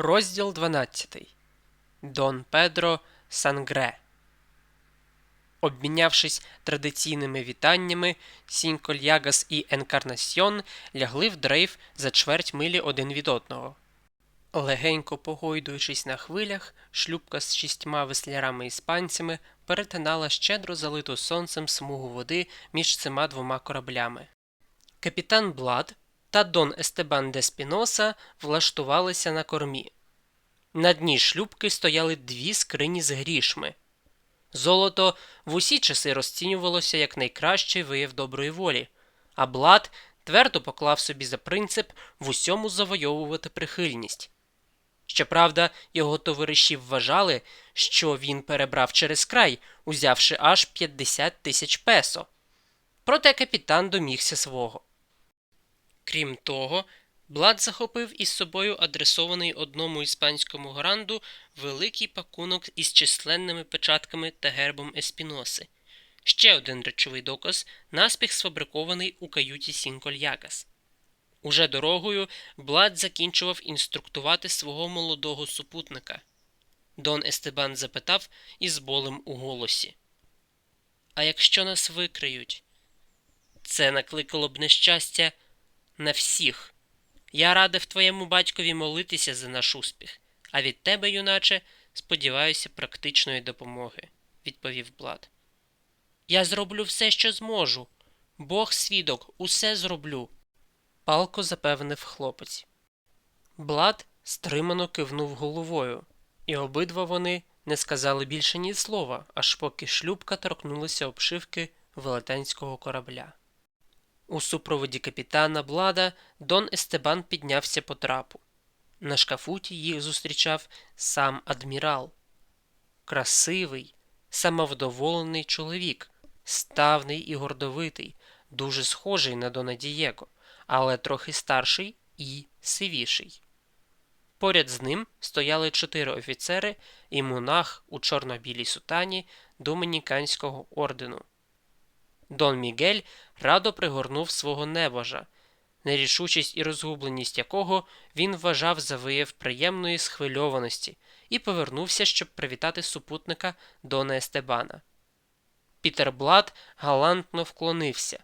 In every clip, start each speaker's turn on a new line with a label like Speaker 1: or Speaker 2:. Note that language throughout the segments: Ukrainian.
Speaker 1: Розділ 12. Дон Педро Сангре. Обмінявшись традиційними вітаннями, Сінькольягас і Енкарнасьйон лягли в дрейф за чверть милі один від одного. Легенько погойдуючись на хвилях, шлюпка з шістьма веслярами-іспанцями перетинала щедро залиту сонцем смугу води між цими двома кораблями. Капітан Блад та Дон Естебан де Спіноса влаштувалися на кормі. На дні шлюбки стояли дві скрині з грішми. Золото в усі часи розцінювалося як найкращий вияв доброї волі, а Блад твердо поклав собі за принцип в усьому завойовувати прихильність. Щоправда, його товариші вважали, що він перебрав через край, узявши аж 50 тисяч песо. Проте капітан домігся свого. Крім того, Блад захопив із собою адресований одному іспанському гранду великий пакунок із численними печатками та гербом Еспіноси. Ще один речовий доказ, наспіх сфабрикований у каюті Сінкольягас. Уже дорогою Блад закінчував інструктувати свого молодого супутника. Дон Естебан запитав із болем у голосі. А якщо нас викриють? Це накликало б нещастя на всіх. Я радив твоєму батькові молитися за наш успіх, а від тебе, юначе, сподіваюся, практичної допомоги, відповів Блад. Я зроблю все, що зможу. Бог свідок, усе зроблю, палко запевнив хлопець. Блад стримано кивнув головою, і обидва вони не сказали більше ні слова, аж поки шлюбка торкнулася обшивки велетенського корабля. У супроводі капітана Блада Дон Естебан піднявся по трапу. На шкафуті їх зустрічав сам адмірал. Красивий, самовдоволений чоловік, ставний і гордовитий, дуже схожий на Дона Дієго, але трохи старший і сивіший. Поряд з ним стояли чотири офіцери і монах у чорно-білій сутані Домініканського ордену. Дон Мігель радо пригорнув свого небожа, нерішучість і розгубленість якого він вважав за вияв приємної схвильованості, і повернувся, щоб привітати супутника Дона Естебана. Пітер Блад галантно вклонився.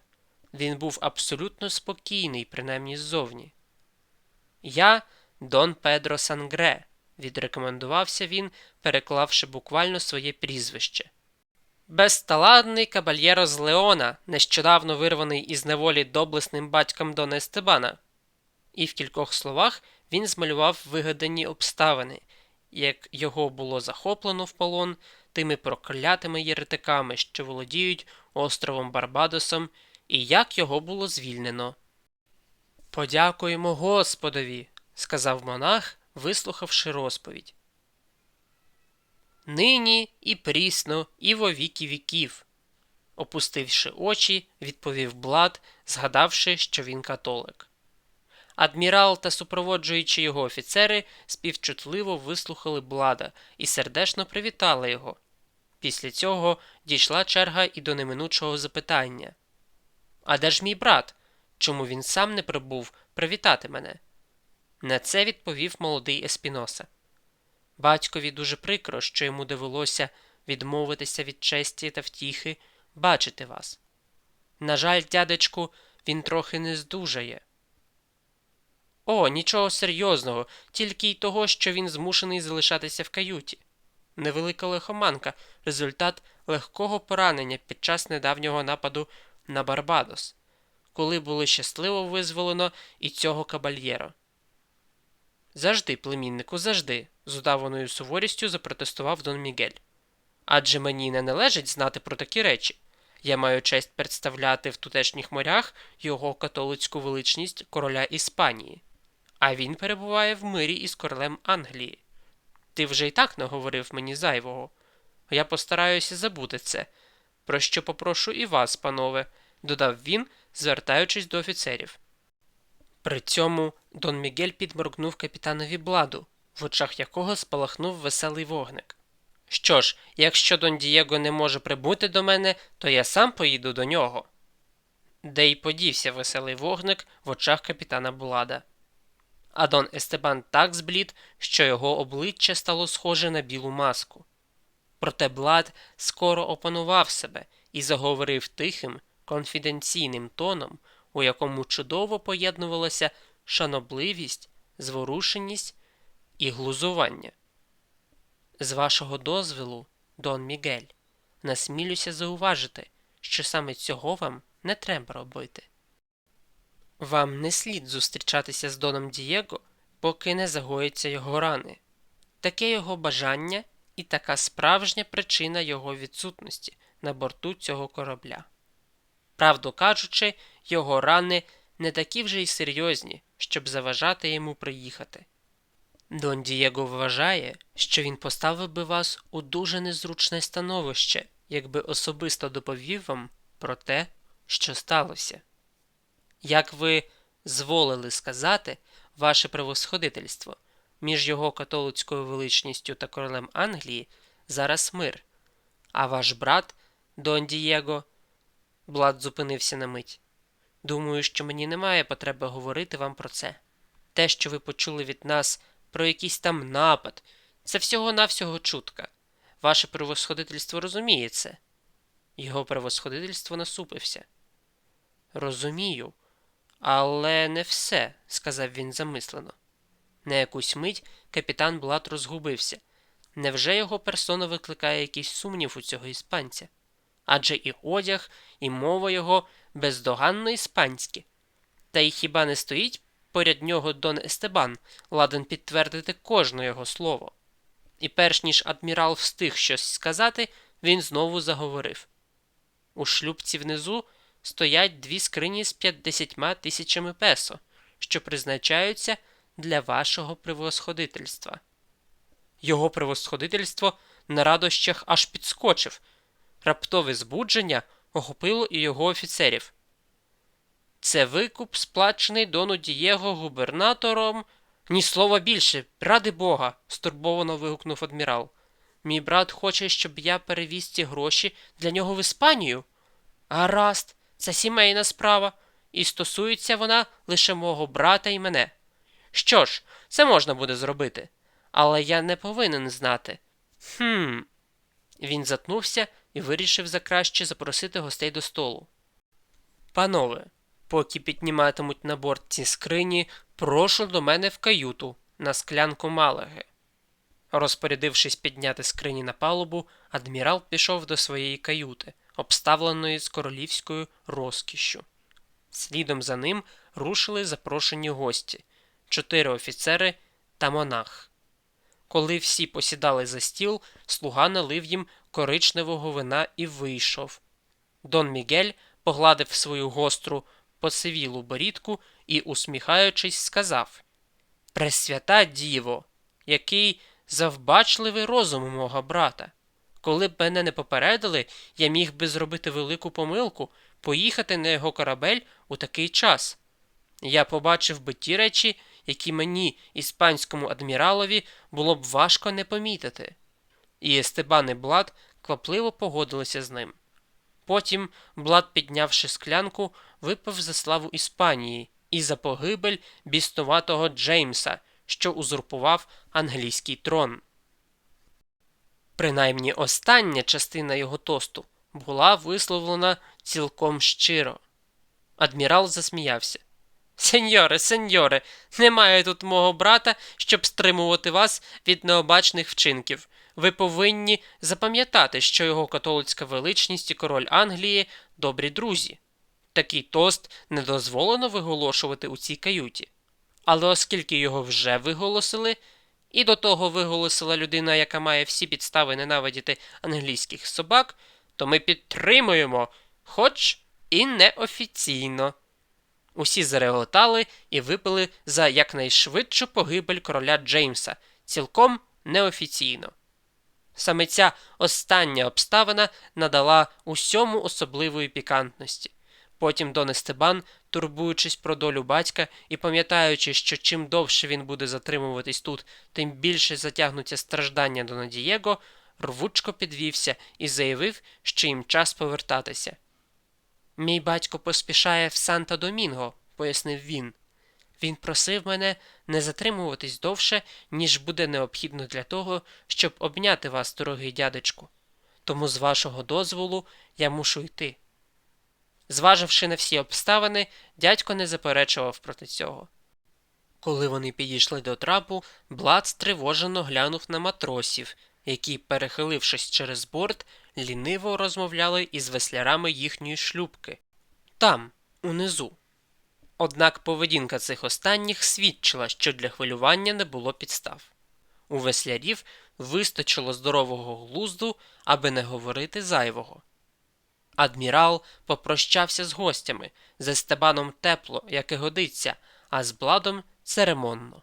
Speaker 1: Він був абсолютно спокійний, принаймні ззовні. Я Дон Педро Сангре, відрекомендувався він, переклавши буквально своє прізвище. Безталадний кабальєро з Леона, нещодавно вирваний із неволі доблесним батьком Дона Естебана. І в кількох словах він змалював вигадані обставини, як його було захоплено в полон тими проклятими єретиками, що володіють островом Барбадосом, і як його було звільнено. Подякуємо Господові, сказав монах, вислухавши розповідь. Нині і прісно, і во віки віків. Опустивши очі, відповів Блад, згадавши, що він католик. Адмірал та супроводжуючи його офіцери співчутливо вислухали Блада і сердечно привітали його. Після цього дійшла черга і до неминучого запитання А де ж мій брат? Чому він сам не прибув привітати мене? На це відповів молодий Еспіноса. Батькові дуже прикро, що йому довелося відмовитися від честі та втіхи бачити вас. На жаль, дядечку, він трохи не здужає. О, нічого серйозного, тільки й того, що він змушений залишатися в каюті. Невелика лихоманка, результат легкого поранення під час недавнього нападу на Барбадос, коли було щасливо визволено і цього кабальєро. Завжди, племіннику, завжди, з удаваною суворістю запротестував Дон Мігель. Адже мені не належить знати про такі речі. Я маю честь представляти в тутешніх морях його католицьку величність короля Іспанії, а він перебуває в мирі із королем Англії. Ти вже й так наговорив мені зайвого. Я постараюся забути це, про що попрошу і вас, панове, додав він, звертаючись до офіцерів. При цьому Дон Мігель підморгнув капітанові бладу, в очах якого спалахнув веселий вогник. Що ж, якщо Дон Дієго не може прибути до мене, то я сам поїду до нього. Де й подівся веселий вогник в очах капітана Блада. а Дон Естебан так зблід, що його обличчя стало схоже на білу маску. Проте Блад скоро опанував себе і заговорив тихим, конфіденційним тоном, у якому чудово поєднувалася шанобливість, зворушеність і глузування. З вашого дозволу, Дон Мігель, насмілюся зауважити, що саме цього вам не треба робити. Вам не слід зустрічатися з Доном Дієго, поки не загоїться його рани. Таке його бажання і така справжня причина його відсутності на борту цього корабля. Правду кажучи, його рани не такі вже й серйозні, щоб заважати йому приїхати. Дон Дієго вважає, що він поставив би вас у дуже незручне становище, якби особисто доповів вам про те, що сталося. Як ви зволили сказати, ваше превосходительство, між його католицькою величністю та королем Англії зараз мир, а ваш брат Дон Дієго. Блад зупинився на мить. Думаю, що мені немає потреби говорити вам про це. Те, що ви почули від нас про якийсь там напад, це всього-навсього чутка. Ваше превосходительство розуміє це. Його превосходительство насупився. Розумію, але не все, сказав він замислено. На якусь мить капітан Блат розгубився. Невже його персона викликає якийсь сумнів у цього іспанця? Адже і одяг, і мова його бездоганно іспанські. Та й хіба не стоїть поряд нього Дон Естебан, ладен підтвердити кожне його слово. І перш ніж адмірал встиг щось сказати, він знову заговорив. У шлюбці внизу стоять дві скрині з 50 тисячами песо, що призначаються для вашого превосходительства. Його превосходительство на радощах аж підскочив. Раптове збудження охопило і його офіцерів. Це викуп, сплачений дону Дієго губернатором. Ні слова більше, ради Бога, стурбовано вигукнув адмірал. Мій брат хоче, щоб я перевіз ці гроші для нього в Іспанію. Гаразд, це сімейна справа, і стосується вона лише мого брата і мене. Що ж, це можна буде зробити, але я не повинен знати. Хм. Він затнувся і вирішив за краще запросити гостей до столу. Панове, поки підніматимуть на борт ці скрині, прошу до мене в каюту на склянку малаги. Розпорядившись підняти скрині на палубу, адмірал пішов до своєї каюти, обставленої з королівською розкішшю. Слідом за ним рушили запрошені гості чотири офіцери та монах. Коли всі посідали за стіл, слуга налив їм коричневого вина і вийшов. Дон Мігель погладив свою гостру посивілу борідку і, усміхаючись, сказав Пресвята діво, який завбачливий розум мого брата. Коли б мене не попередили, я міг би зробити велику помилку, поїхати на його корабель у такий час. Я побачив би ті речі, які мені, іспанському адміралові, було б важко не помітити. І Естебан і Блад квапливо погодилися з ним. Потім Блад, піднявши склянку, випив за славу Іспанії і за погибель біснуватого Джеймса, що узурпував англійський трон. Принаймні остання частина його тосту була висловлена цілком щиро. Адмірал засміявся. Сеньоре, сеньоре, немає тут мого брата, щоб стримувати вас від необачних вчинків. Ви повинні запам'ятати, що його католицька величність і король Англії добрі друзі. Такий тост не дозволено виголошувати у цій каюті. Але оскільки його вже виголосили, і до того виголосила людина, яка має всі підстави ненавидіти англійських собак, то ми підтримуємо, хоч і неофіційно. Усі зареготали і випили за якнайшвидшу погибель короля Джеймса, цілком неофіційно. Саме ця остання обставина надала усьому особливої пікантності. Потім Дон Естебан, турбуючись про долю батька і пам'ятаючи, що чим довше він буде затримуватись тут, тим більше затягнуться страждання Дона Дієго, рвучко підвівся і заявив, що їм час повертатися. Мій батько поспішає в Санта Домінго, пояснив він. Він просив мене не затримуватись довше, ніж буде необхідно для того, щоб обняти вас, дорогий дядечку. Тому, з вашого дозволу, я мушу йти. Зваживши на всі обставини, дядько не заперечував проти цього. Коли вони підійшли до трапу, Блад стривожено глянув на матросів, які, перехилившись через борт, ліниво розмовляли із веслярами їхньої шлюбки. Там, унизу. Однак поведінка цих останніх свідчила, що для хвилювання не було підстав. У веслярів вистачило здорового глузду, аби не говорити зайвого. Адмірал попрощався з гостями, з Естебаном тепло, як і годиться, а з Бладом церемонно.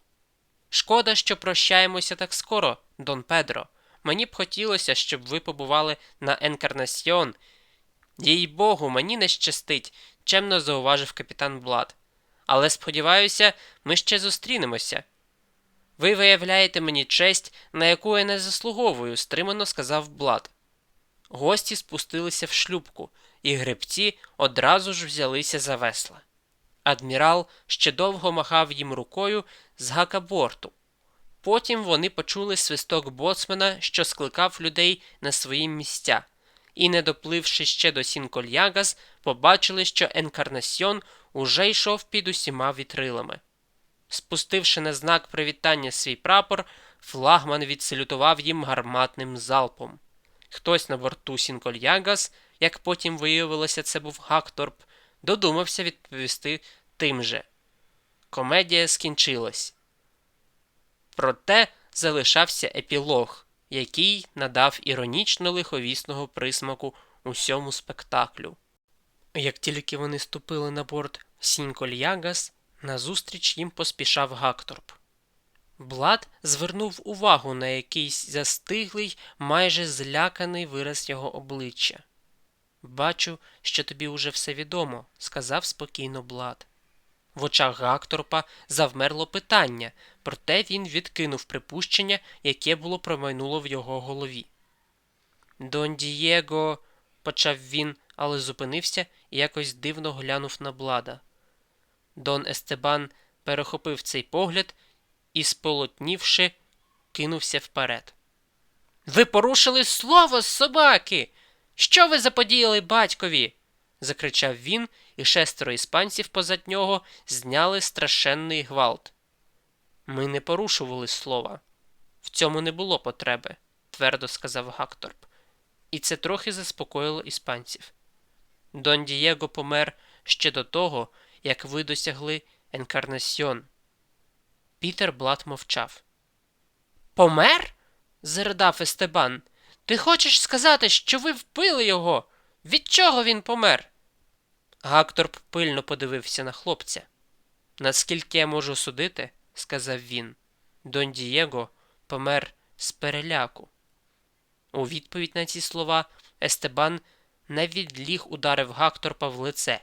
Speaker 1: Шкода, що прощаємося так скоро, Дон Педро. Мені б хотілося, щоб ви побували на Енкарнасьйон. Їй Богу, мені не щастить, чемно зауважив капітан Блад. Але сподіваюся, ми ще зустрінемося. Ви виявляєте мені честь, на яку я не заслуговую, стримано сказав Блад. Гості спустилися в шлюбку, і гребці одразу ж взялися за весла. Адмірал ще довго махав їм рукою з гакаборту. Потім вони почули свисток боцмана, що скликав людей на свої місця, і, не допливши ще до Сінкольягас, побачили, що Енкарнасьйон уже йшов під усіма вітрилами. Спустивши на знак привітання свій прапор, флагман відсалютував їм гарматним залпом. Хтось на борту Сінкольягас, як потім виявилося, це був Гакторп, додумався відповісти тим же. Комедія скінчилась. Проте залишався епілог, який надав іронічно лиховісного присмаку усьому спектаклю. Як тільки вони ступили на борт Сінкольягас, назустріч їм поспішав Гакторп. Блад звернув увагу на якийсь застиглий, майже зляканий вираз його обличчя. Бачу, що тобі уже все відомо, сказав спокійно Блад. В очах Гакторпа завмерло питання, проте він відкинув припущення, яке було промайнуло в його голові. Дон Дієго, почав він, але зупинився і якось дивно глянув на блада. Дон Естебан перехопив цей погляд і, сполотнівши, кинувся вперед. Ви порушили слово, собаки! Що ви заподіяли батькові? закричав він, і шестеро іспанців позад нього зняли страшенний гвалт. Ми не порушували слова. В цьому не було потреби, твердо сказав Гакторп, і це трохи заспокоїло іспанців. Дон Дієго помер ще до того, як ви досягли Енкарнасьйон. Пітер Блат мовчав. Помер? заридав Естебан. Ти хочеш сказати, що ви вбили його? Від чого він помер? Гакторп пильно подивився на хлопця. Наскільки я можу судити, сказав він, Дон Дієго помер з переляку. У відповідь на ці слова Естебан невідліг ударив Гакторпа в лице,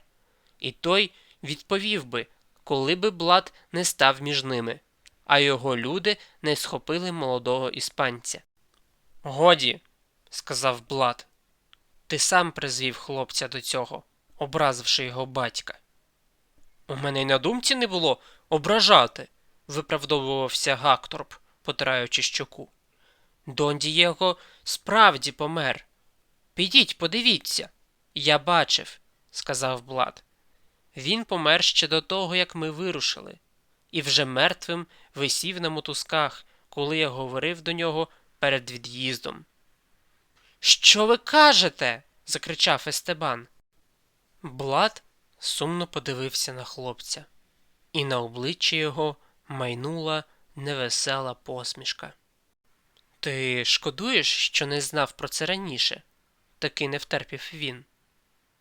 Speaker 1: і той відповів би, коли би Блад не став між ними, а його люди не схопили молодого іспанця. Годі, сказав Блад, ти сам призвів хлопця до цього, образивши його батька. У мене й на думці не було ображати, виправдовувався Гакторп, потираючи щоку. Дон Дієго справді помер. Підіть, подивіться. Я бачив, сказав Блад. Він помер ще до того, як ми вирушили, і вже мертвим висів на мотузках, коли я говорив до нього перед від'їздом. Що ви кажете? закричав Естебан. Блад сумно подивився на хлопця, і на обличчі його майнула невесела посмішка. Ти шкодуєш, що не знав про це раніше? таки не втерпів він.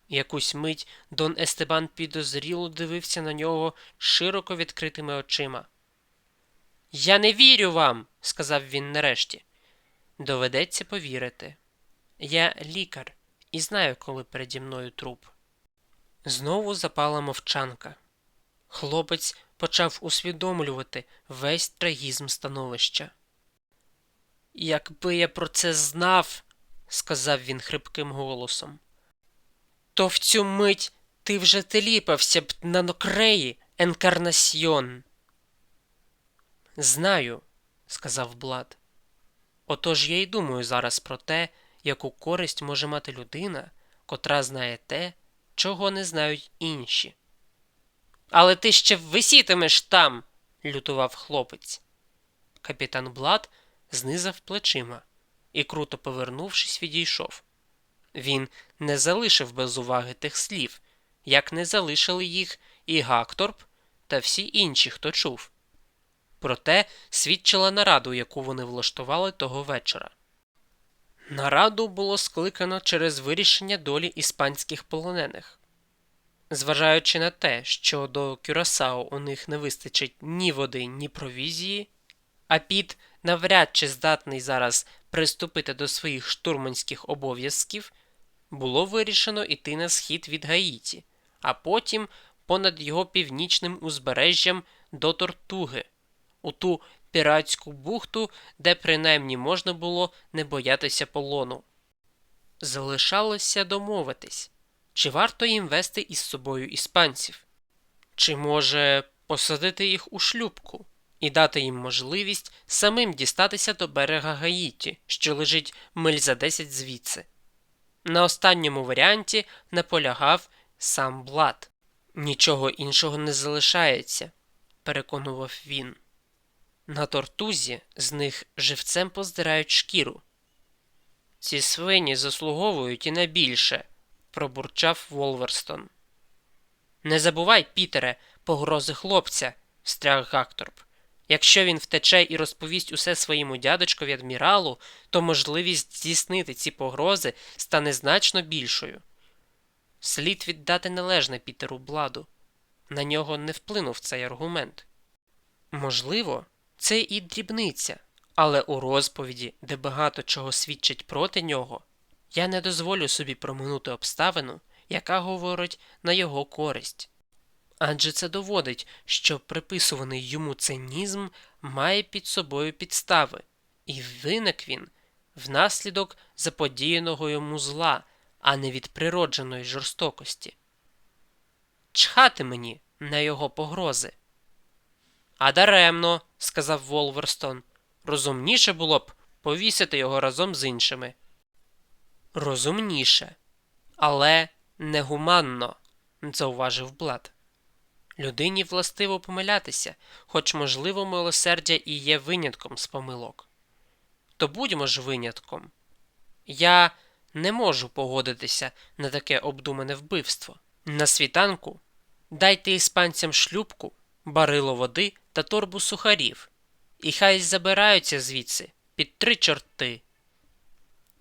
Speaker 1: Якусь мить Дон Естебан підозріло дивився на нього широко відкритими очима. Я не вірю вам, сказав він нарешті. Доведеться повірити. Я лікар і знаю, коли переді мною труп. Знову запала мовчанка. Хлопець почав усвідомлювати весь трагізм становища. Якби я про це знав, сказав він хрипким голосом, то в цю мить ти вже теліпався б на нокреї, Енкарнасьйон. Знаю, сказав Блад. Отож я й думаю зараз про те, яку користь може мати людина, котра знає те, чого не знають інші. Але ти ще висітимеш там, лютував хлопець. Капітан Блад знизав плечима і, круто повернувшись, відійшов. Він не залишив без уваги тих слів, як не залишили їх і Гакторп та всі інші, хто чув. Проте свідчила нараду, яку вони влаштували того вечора. Нараду було скликано через вирішення долі іспанських полонених. Зважаючи на те, що до Кюрасао у них не вистачить ні води, ні провізії, а Піт навряд чи здатний зараз приступити до своїх штурманських обов'язків, було вирішено йти на схід від Гаїті, а потім понад його північним узбережжям до Тортуги, у ту піратську бухту, де принаймні можна було не боятися полону. Залишалося домовитись, чи варто їм вести із собою іспанців, чи може посадити їх у шлюбку і дати їм можливість самим дістатися до берега Гаїті, що лежить миль за 10 звідси. На останньому варіанті наполягав сам Блад. Нічого іншого не залишається, переконував він. На тортузі з них живцем поздирають шкіру. Ці свині заслуговують і на більше, пробурчав Волверстон. Не забувай, Пітере, погрози хлопця, встряг Гакторп. Якщо він втече і розповість усе своєму дядечкові адміралу, то можливість здійснити ці погрози стане значно більшою. Слід віддати належне Пітеру Бладу. На нього не вплинув цей аргумент. Можливо, це і дрібниця, але у розповіді, де багато чого свідчить проти нього, я не дозволю собі проминути обставину, яка говорить на його користь. Адже це доводить, що приписуваний йому цинізм має під собою підстави, і виник він внаслідок заподіяного йому зла, а не від природженої жорстокості. Чхати мені на його погрози. А даремно, сказав Волверстон, розумніше було б повісити його разом з іншими. Розумніше, але негуманно, зауважив Блад. Людині властиво помилятися, хоч, можливо, милосердя і є винятком з помилок. То будьмо ж винятком. Я не можу погодитися на таке обдумане вбивство. На світанку дайте іспанцям шлюбку, барило води та торбу сухарів, і хай забираються звідси під три чорти.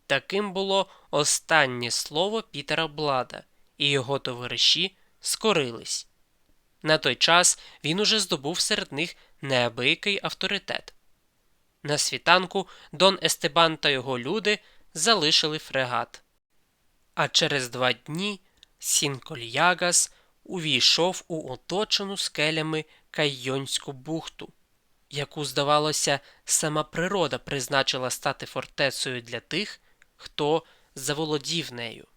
Speaker 1: Таким було останнє слово Пітера Блада, і його товариші скорились. На той час він уже здобув серед них неабиякий авторитет. На світанку Дон Естебан та його люди залишили фрегат. А через два дні Сінкольягас увійшов у оточену скелями Каййонську бухту, яку, здавалося, сама природа призначила стати фортецею для тих, хто заволодів нею.